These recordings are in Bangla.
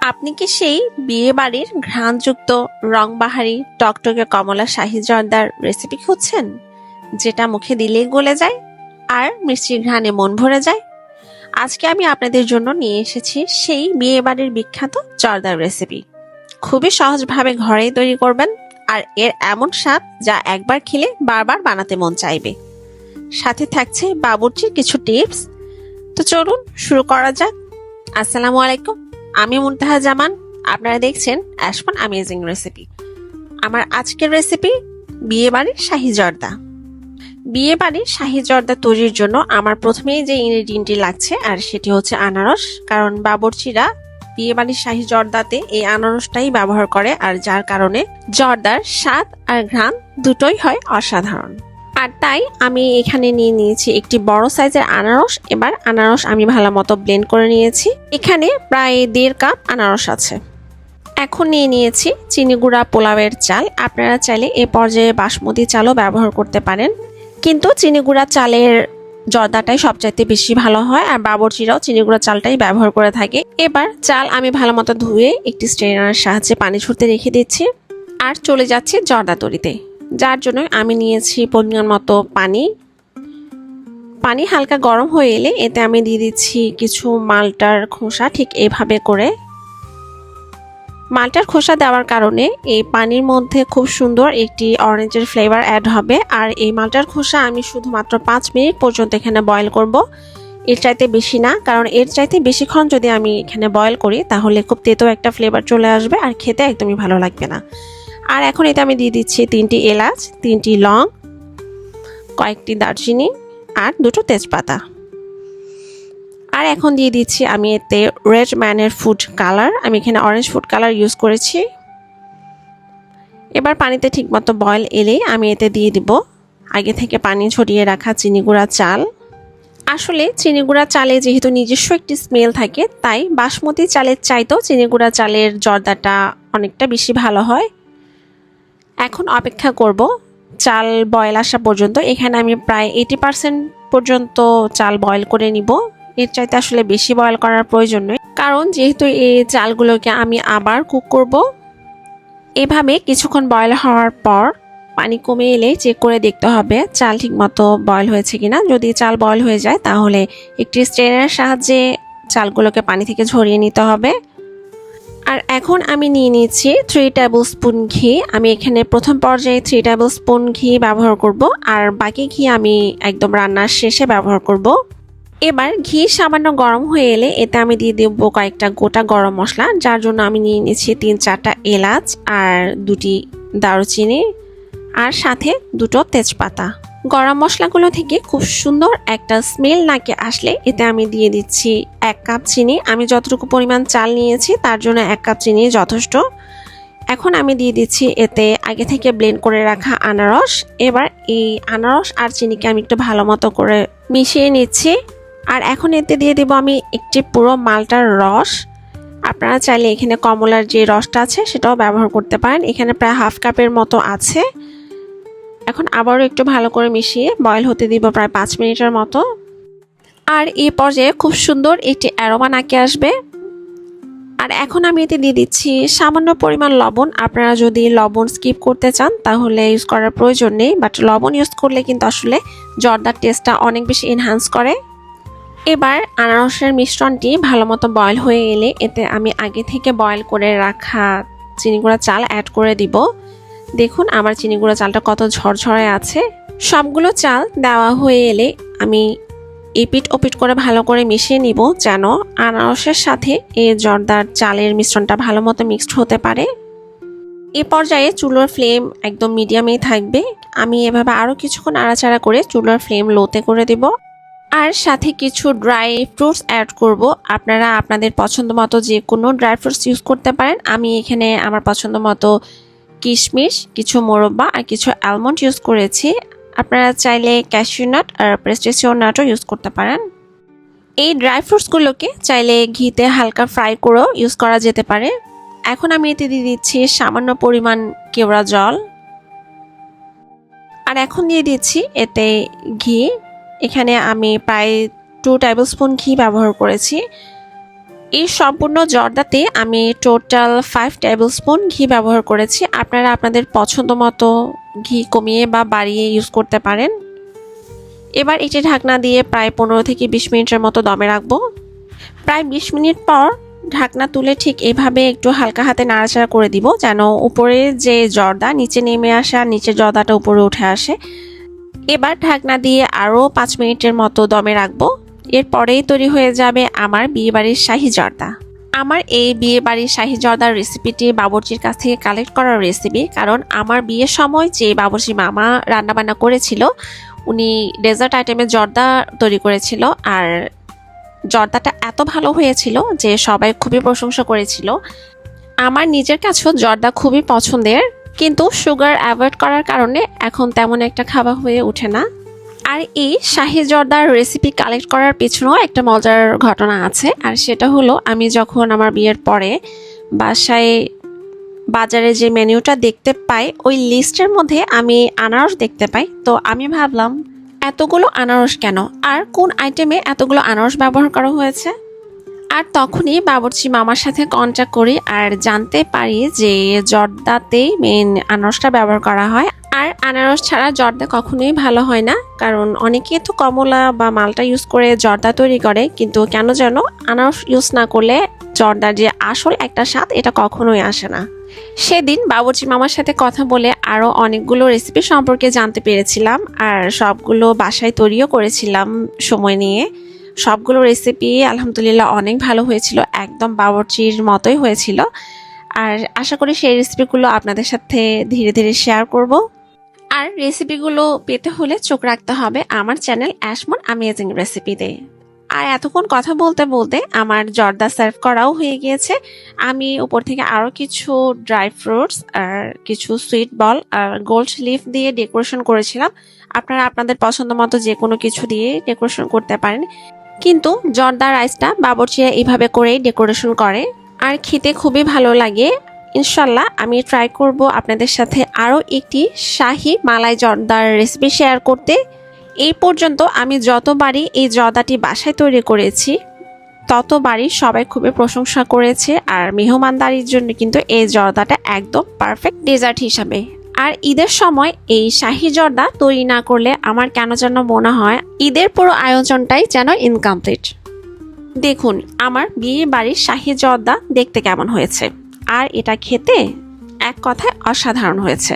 আপনি কি সেই বিয়ে বাড়ির ঘ্রাণযুক্ত রংবাহারি টকটকে কমলা শাহি জর্দার রেসিপি খুঁজছেন? যেটা মুখে দিলেই গলে যায় আর মিষ্টির ঘ্রাণে মন ভরে যায়? আজকে আমি আপনাদের জন্য নিয়ে এসেছি সেই বিয়ে বাড়ির বিখ্যাত জর্দার রেসিপি খুবই সহজভাবে ঘরেই তৈরি করবেন আর এর এমন স্বাদ যা একবার খেলে বারবার বানাতে মন চাইবে। সাথে থাকছে বাবুর্চির কিছু টিপস তো চলুন শুরু করা যাক। আসসালামু আলাইকুম। আমি মুনতাহা জামান, আপনারা দেখছেন অ্যাশপন আমেজিং রেসিপি আমার আজকের রেসিপি বিয়ে বাড়ির শাহি জর্দা। বিয়ে বাড়ির শাহি জর্দা তৈরির জন্য আমার প্রথমেই যে ইনগ্রিডিয়েন্টটি লাগছে, আর সেটি হচ্ছে আনারস, কারণ বাবরচিরা বিয়ে বাড়ির শাহি জর্দাতে এই আনারসটাই ব্যবহার করে, আর যার কারণে জর্দার স্বাদ আর ঘ্রাণ দুটোই হয় অসাধারণ। আর তাই আমি এখানে নিয়ে নিয়েছি একটি বড় সাইজের আনারস। এবার আনারস আমি ভালো মতো ব্লেন্ড করে নিয়েছি। এখানে প্রায় দেড় কাপ আনারস আছে। এখন নিয়ে নিয়েছি চিনি গুঁড়া পোলাওয়ের চাল। আপনারা চাইলে এ পর্যায়ে বাসমতি চালও ব্যবহার করতে পারেন। কিন্তু চিনি গুঁড়া চালের জর্দাটাই সবচাইতে বেশি ভালো হয় আর বাবরচিরাও চিনি গুঁড়া চালটাই ব্যবহার করে থাকে। এবার চাল আমি ভালো মতো ধুয়ে একটি স্ট্রেনারের সাহায্যে পানি ছুটতে রেখে দিচ্ছি। আর চলে যাচ্ছে জর্দা তৈরিতে। যার জন্য আমি নিয়েছি পরিমাণ মতো পানি। পানি হালকা গরম হয়ে এলে এতে আমি দিয়ে দিচ্ছি কিছু মালটার খোসা ঠিক এভাবে করে। মালটার খোসা দেওয়ার কারণে এই পানির মধ্যে খুব সুন্দর একটি অরেঞ্জের ফ্লেভার অ্যাড হবে। আর এই মালটার খোসা আমি শুধুমাত্র পাঁচ মিনিট পর্যন্ত এখানে বয়েল করব। এর চাইতে বেশি না, কারণ এর চাইতে বেশিক্ষণ যদি আমি এখানে বয়েল করি তাহলে খুব তেতো একটা ফ্লেভার চলে আসবে আর খেতে একদমই ভালো লাগবে না। আর এখন এতে আমি দিয়ে দিচ্ছি তিনটি এলাচ, তিনটি লং, কয়েকটি দারচিনি আর দুটো তেজপাতা। আর এখন দিয়ে দিচ্ছি আমি এতে রেড ম্যানের ফুড কালার। আমি এখানে অরেঞ্জ ফুড কালার ইউজ করেছি। এবার পানিতে ঠিকমতো বয়েল এলেই আমি এতে দিয়ে দিব আগে থেকে পানি ছড়িয়ে রাখা চিনি গুঁড়া চাল। আসলে চিনি গুঁড়া চালে যেহেতু নিজস্ব একটি স্মেল থাকে, তাই বাসমতি চালের চাইতেও চিনি গুঁড়া চালের জর্দাটা অনেকটা বেশি ভালো হয়। এখন অপেক্ষা করব চাল বয়েল আসা পর্যন্ত। এখানে আমি প্রায় এইটি পার্সেন্ট পর্যন্ত চাল বয়েল করে নিব। এর চাইতে আসলে বেশি বয়েল করার প্রয়োজন নয় কারণ যেহেতু এই চালগুলোকে আমি আবার কুক করব, এভাবে কিছুক্ষণ বয়েল হওয়ার পর পানি কমে এলে চেক করে দেখতে হবে চাল ঠিকমতো বয়েল হয়েছে কিনা। যদি চাল বয়েল হয়ে যায় তাহলে একটি স্ট্রেনের সাহায্যে চালগুলোকে পানি থেকে ঝরিয়ে নিতে হবে। আর এখন আমি নিয়ে নিচ্ছি থ্রি টেবিল স্পুন ঘি। আমি এখানে প্রথম পর্যায়ে থ্রি টেবিল স্পুন ঘি ব্যবহার করব আর বাকি ঘি আমি একদম রান্নার শেষে ব্যবহার করব। এবার ঘি সামান্য গরম হয়ে এলে এতে আমি দিয়ে দেবো কয়েকটা গোটা গরম মশলা, যার জন্য আমি নিয়ে নিচ্ছি তিন চারটা এলাচ আর দুটি দারুচিনি আর সাথে দুটো তেজপাতা। গরম মশলাগুলো থেকে খুব সুন্দর একটা স্মেল নাকে আসলে এতে আমি দিয়ে দিচ্ছি এক কাপ চিনি। আমি যতটুকু পরিমাণ চাল নিয়েছি তার জন্য এক কাপ চিনি যথেষ্ট। এখন আমি দিয়ে দিচ্ছি এতে আগে থেকে ব্লেন্ড করে রাখা আনারস। এবার এই আনারস আর চিনিকে আমি একটু ভালো মতো করে মিশিয়ে নিচ্ছি। আর এখন এতে দিয়ে দেবো আমি একটি পুরো মালটার রস। আপনারা চাইলে এখানে কমলার যে রসটা আছে সেটাও ব্যবহার করতে পারেন। এখানে প্রায় হাফ কাপের মতো আছে। এখন আবারও একটু ভালো করে মিশিয়ে বয়েল হতে দিব প্রায় পাঁচ মিনিটের মতো। আর এই পর্যায়ে খুব সুন্দর একটি অ্যারোমা নাকে আসবে। আর এখন আমি এতে দিয়ে দিচ্ছি সামান্য পরিমাণ লবণ। আপনারা যদি লবণ স্কিপ করতে চান, তাহলে ইউজ করার প্রয়োজন নেই বাট লবণ ইউজ করলে কিন্তু আসলে জর্দার টেস্টটা অনেক বেশি এনহান্স করে। এবার আনারসের মিশ্রণটি ভালো মতো বয়েল হয়ে এলে এতে আমি আগে থেকে বয়েল করে রাখা চিনি গুঁড়া চাল অ্যাড করে দিব। দেখুন, আমার চিনি গুঁড়া চালটা কত ঝরঝরে আছে। সবগুলো চাল দেওয়া হয়ে এলে আমি এপিট ওপিট করে ভালো করে মিশিয়ে নিব যেন আনারসের সাথে এই জর্দার চালের মিশ্রণটা ভালো মতো মিক্সড হতে পারে। এ পর্যায়ে চুলোর ফ্লেম একদম মিডিয়ামেই থাকবে। আমি এভাবে আরও কিছুক্ষণ আড়াচাড়া করে চুলোর ফ্লেম লোতে করে দেব। আর সাথে কিছু ড্রাই ফ্রুটস অ্যাড করব। আপনারা আপনাদের পছন্দ মতো যে কোনো ড্রাই ফ্রুটস ইউজ করতে পারেন। আমি এখানে আমার পছন্দ মতো কিশমিশ, কিছু মোরব্বা আর কিছু অ্যালমন্ড ইউজ করেছি। আপনারা চাইলে ক্যাশিউ নাট আর প্রেস্টেসিও নাটও ইউজ করতে পারেন। এই ড্রাই ফ্রুটসগুলোকে চাইলে ঘিতে হালকা ফ্রাই করেও ইউজ করা যেতে পারে। এখন আমি এতে দিয়ে দিচ্ছি সামান্য পরিমাণ কেওড়া জল। আর এখন দিয়ে দিচ্ছি এতে ঘি। এখানে আমি প্রায় টু টেবিল স্পুন ঘি ব্যবহার করেছি। এই সম্পূর্ণ জর্দাতে আমি টোটাল ফাইভ টেবিল স্পুন ঘি ব্যবহার করেছি। আপনারা আপনাদের পছন্দ মতো ঘি কমিয়ে বা বাড়িয়ে ইউজ করতে পারেন। এবার এটি ঢাকনা দিয়ে প্রায় পনেরো থেকে বিশ মিনিটের মতো দমে রাখব। প্রায় বিশ মিনিট পর ঢাকনা তুলে ঠিক এভাবে একটু হালকা হাতে নাড়াচাড়া করে দিব যেন উপরে যে জর্দা নিচে নেমে আসে আর নিচের জর্দাটা উপরে উঠে আসে। এবার ঢাকনা দিয়ে আরও পাঁচ মিনিটের মতো দমে রাখব। এরপরেই তৈরি হয়ে যাবে আমার বিয়েবাড়ির শাহি জর্দা। আমার এই বিয়ে বাড়ির শাহি জর্দার রেসিপিটি বাবরচির কাছ থেকে কালেক্ট করার রেসিপি, কারণ আমার বিয়ের সময় যে বাবরচি মামা রান্নাবান্না করেছিল, উনি ডেজার্ট আইটেমে জর্দা তৈরি করেছিল, আর জর্দাটা এত ভালো হয়েছিল যে সবাই খুবই প্রশংসা করেছিল। আমার নিজের কাছেও জর্দা খুবই পছন্দের, কিন্তু সুগার অ্যাভয়েড করার কারণে এখন তেমন একটা খাওয়া হয়ে ওঠে না। আর এই শাহি জর্দার রেসিপি কালেক্ট করার পেছনেও একটা মজার ঘটনা আছে। আর সেটা হলো, আমি যখন আমার বিয়ের পরে বাসায় বাজারে যে মেনিউটা দেখতে পাই, ওই লিস্টের মধ্যে আমি আনারস দেখতে পাই। তো আমি ভাবলাম, এতগুলো আনারস কেন? আর কোন আইটেমে এতগুলো আনারস ব্যবহার করা হয়েছে? আর তখনই বাবরচি মামার সাথে কন্ট্যাক্ট করি আর জানতে পারি যে জর্দাতেই মেন আনারসটা ব্যবহার করা হয়। আর আনারস ছাড়া জর্দা কখনোই ভালো হয় না, কারণ অনেকে তো কমলা বা মালটা ইউজ করে জর্দা তৈরি করে, কিন্তু কেন যেন আনারস ইউজ না করলে জর্দার যে আসল একটা স্বাদ এটা কখনোই আসে না। সেদিন বাবুর্চি মামার সাথে কথা বলে আরও অনেকগুলো রেসিপি সম্পর্কে জানতে পেরেছিলাম, আর সবগুলো বাসায় তৈরিও করেছিলাম সময় নিয়ে। সবগুলো রেসিপি আলহামদুলিল্লাহ অনেক ভালো হয়েছিল, একদম বাবরচির মতোই হয়েছিল। আর আশা করি সেই রেসিপিগুলো আপনাদের সাথে ধীরে ধীরে শেয়ার করব। আর রেসিপিগুলো পেতে হলে চোখ রাখতে হবে আমার চ্যানেল অ্যাশমন আমেজিং রেসিপিতে আর এতক্ষণ কথা বলতে বলতে আমার জর্দা সার্ভ করাও হয়ে গিয়েছে। আমি উপর থেকে আরও কিছু ড্রাই ফ্রুটস আর কিছু সুইট বল আর গোল্ড লিফ দিয়ে ডেকোরেশন করেছিলাম। আপনারা আপনাদের পছন্দ মতো যে কোনো কিছু দিয়ে ডেকোরেশন করতে পারেন। কিন্তু জর্দা রাইসটা বাবরচিরা এইভাবে করেই ডেকোরেশন করে। আর খেতে খুবই ভালো লাগে। ইনশাল্লাহ আমি ট্রাই করব আপনাদের সাথে আরও একটি শাহি মালাই জর্দার রেসিপি শেয়ার করতে। এই পর্যন্ত আমি যতবারই এই জর্দাটি বাসায় তৈরি করেছি, ততবারই সবাই খুবই প্রশংসা করেছে। আর মেহমানদারির জন্য কিন্তু এই জর্দাটা একদম পারফেক্ট ডেজার্ট হিসাবে। আর ঈদের সময় এই শাহি জর্দা তৈরি না করলে আমার কেন যেন মনে হয় ঈদের পুরো আয়োজনটাই যেন ইনকমপ্লিট দেখুন, আমার বিয়ে বাড়ির শাহি জর্দা দেখতে কেমন হয়েছে। আর এটা খেতে এক কথায় অসাধারণ হয়েছে।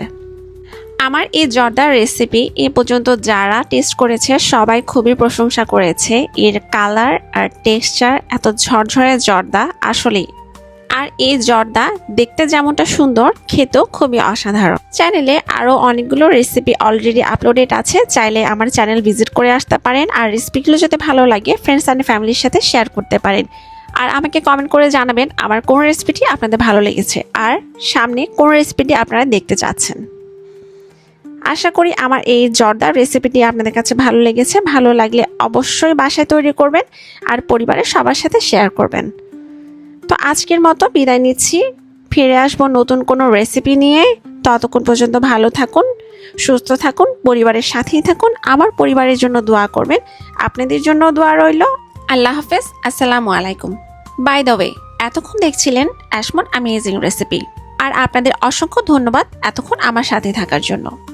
আমার এই জর্দার রেসিপি এ পর্যন্ত যারা টেস্ট করেছে সবাই খুবই প্রশংসা করেছে। এর কালার আর টেক্সচার এত ঝরঝরে জর্দা, আসলেই আর এই জর্দা দেখতে যেমনটা সুন্দর, খেতেও খুবই অসাধারণ। চ্যানেলে আরও অনেকগুলো রেসিপি অলরেডি আপলোডেড আছে, চাইলে আমার চ্যানেল ভিজিট করে আসতে পারেন। আর রেসিপিগুলো যদি ভালো লাগে ফ্রেন্ডস অ্যান্ড ফ্যামিলির সাথে শেয়ার করতে পারেন। আর আমাকে কমেন্ট করে জানাবেন, আমার কোন রেসিপিটি আপনাদের ভালো লেগেছে? আর সামনে কোন রেসিপিটি আপনারা দেখতে চাচ্ছেন? আশা করি আমার এই জর্দার রেসিপিটি আপনাদের কাছে ভালো লেগেছে। ভালো লাগলে অবশ্যই বাসায় তৈরি করবেন, আর পরিবারের সবার সাথে শেয়ার করবেন। তো আজকের মতো বিদায় নিচ্ছি। ফিরে আসব নতুন কোনো রেসিপি নিয়ে। ততক্ষণ পর্যন্ত ভালো থাকুন, সুস্থ থাকুন, পরিবারের সাথেই থাকুন, আমার পরিবারের জন্য দোয়া করবেন। আপনাদের জন্য দোয়া রইল। আল্লাহ হাফেজ, আসসালামু আলাইকুম। বাই দ্য ওয়ে এতক্ষণ দেখছিলেন অ্যাশমন অ্যামেজিং রেসিপি আর আপনাদের অসংখ্য ধন্যবাদ এতক্ষণ আমার সাথে থাকার জন্য।